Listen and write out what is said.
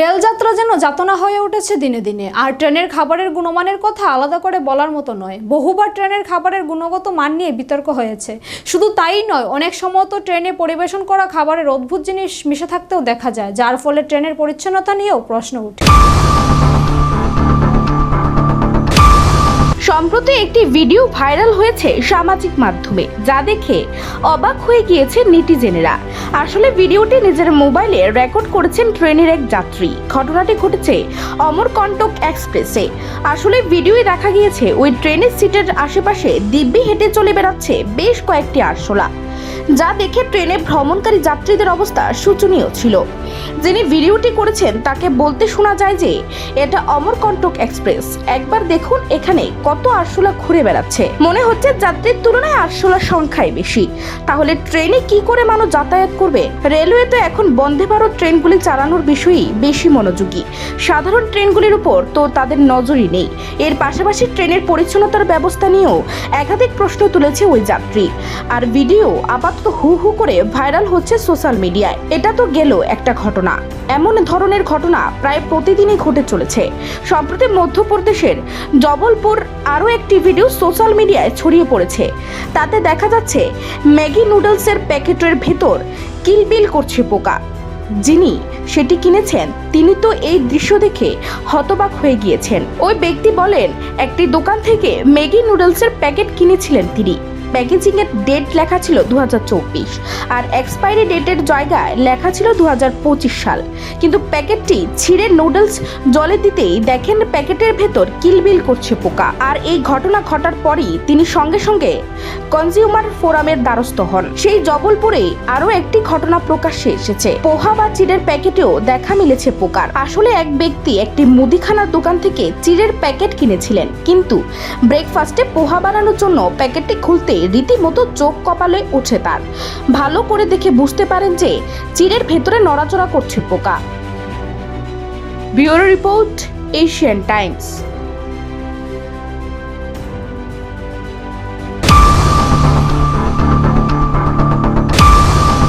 রেলযাত্রা যেন যাতনা হয়ে উঠেছে দিনে দিনে। আর ট্রেনের খাবারের গুণমানের কথা আলাদা করে বলার মতো নয়। বহুবার ট্রেনের খাবারের গুণগত মান নিয়ে বিতর্ক হয়েছে। শুধু তাই নয়, অনেক সময় তো ট্রেনে পরিবেশন করা খাবারের অদ্ভুত জিনিস মিশে থাকতেও দেখা যায়, যার ফলে ট্রেনের পরিচ্ছন্নতা নিয়েও প্রশ্ন ওঠে। সম্প্রতি একটি ভিডিও ভাইরাল হয়েছে সামাজিক মাধ্যমে, যা দেখে অবাক হয়ে গিয়েছে নেটিজেনেরা। আসলে ভিডিওটি নিজের মোবাইলে রেকর্ড করেছেন ট্রেনের এক যাত্রী। ঘটনাটি ঘটেছে অমরকণ্টক এক্সপ্রেসে। আসলে ভিডিওয়ে দেখা গিয়েছে, ওই ট্রেনের সিটের আশেপাশে দিব্যি হেঁটে চলে বেড়াচ্ছে বেশ কয়েকটি আরশোলা। যা দেখে ট্রেনে ভ্রমণকারী যাত্রীদের অবস্থা শোচনীয় ছিল। যিনি ভিডিওটি করেছেন, তাকে বলতে শোনা যায় যে, এটা অমরকণ্টক এক্সপ্রেস। একবার দেখুন এখানে কত আরশোলা ঘুরে বেড়াচ্ছে। মনে হচ্ছে যাত্রীর তুলনায় আরশোলার সংখ্যাই বেশি। তাহলে ট্রেনে কি করে মানুষ যাতায়াত করবে? রেলওয়ে তো এখন বন্দে ভারত ট্রেনগুলি চালানোর বিষয়েই বেশি মনোযোগী। সাধারণ ট্রেনগুলির উপর তো তাদের নজরই নেই। এর পাশাপাশি ট্রেনের পরিচ্ছন্নতার ব্যবস্থা নিয়েও একাধিক প্রশ্ন তুলেছে ওই যাত্রী। আর ভিডিও আপাতত হু হু করে ভাইরাল হচ্ছে সোশ্যাল মিডিয়ায়। এটা তো গেল একটা ঘটনা। এমন ধরনের ঘটনা প্রায় প্রতিদিনই ঘটে চলেছে। সম্প্রতি মধ্যপ্রদেশের জবলপুর আরও একটি ভিডিও সোশ্যাল মিডিয়ায় ছড়িয়ে পড়েছে। তাতে দেখা যাচ্ছে, ম্যাগি নুডলসের প্যাকেটের ভেতর কিলবিল করছে পোকা। যিনি সেটি কিনেছেন, তিনি তো এই দৃশ্য দেখে হতবাক হয়ে গিয়েছেন। ওই ব্যক্তি বলেন, একটি দোকান থেকে ম্যাগি নুডলসের প্যাকেট কিনেছিলেন তিনি। প্যাকেজিং এর ডেট লেখা ছিল দু হাজার চব্বিশ আর এক্সপায়ারি ডেটের জায়গায় লেখা ছিল দু হাজার পঁচিশ সাল। কিন্তু প্যাকেটটি ছিঁড়ে নুডলস জলে দিতেই দেখেন প্যাকেটের ভেতর কিলবিল করছে পোকা। আর এই ঘটনা ঘটার পরই তিনি সঙ্গে সঙ্গে কনজিউমার ফোরামের দ্বারস্থ হন। সেই জবলপুরে আরও একটি ঘটনা প্রকাশ্যে এসেছে। পোহা বা চিড়ের প্যাকেটেও দেখা মিলেছে পোকার। আসলে এক ব্যক্তি একটি মুদিখানার দোকান থেকে চিড়ের প্যাকেট কিনেছিলেন। কিন্তু ব্রেকফাস্টে পোহা বানানোর জন্য প্যাকেটটি খুলতে রীতিমতো চোখ কপালে উঠে তার। ভালো করে দেখে বুঝতে পারেন যে চিড়ের ভেতরে নড়াচড়া করছে পোকা। Bureau report, Asian Times.